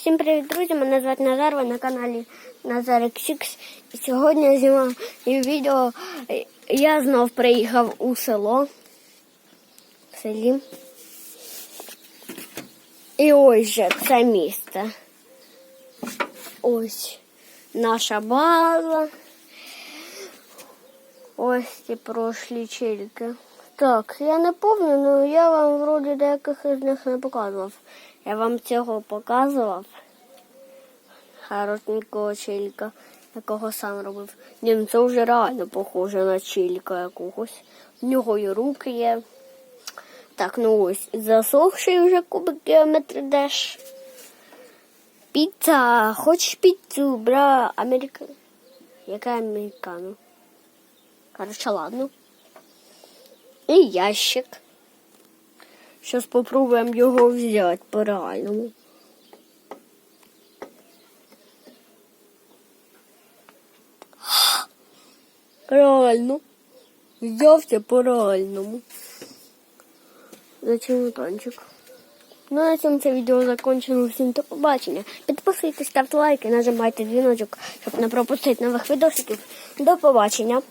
Всім привіт, друзі! Мене звати Назар, ви на каналі Назарик Сікс. І сьогодні я знімаю відео. Я знов приїхав у село. В селі. І ось же це місце. Ось наша база. Ось ці прошлі чільки. Так, я не пам'ятаю, але я вам вроді деяких із них не показував. Я вам цього показував. Хорошенького чілька, якого сам робив. Ні, ну це вже реально похоже на чілька якогось. В нього і руки є. Так, ну ось, засохший вже кубик геометри деш. Піца, хочеш піцу, бра, Америка. Яка американо? Короче, ладно. І ящик. Зараз спробуємо його взяти по-реальному. Реально. Взявся по-реальному. Зачем танчик? Ну, на цьому це відео закончено. Всім до побачення. Підписуйтесь, ставте лайки, нажимайте дзвіночок, щоб не пропустити нових відосиків. До побачення.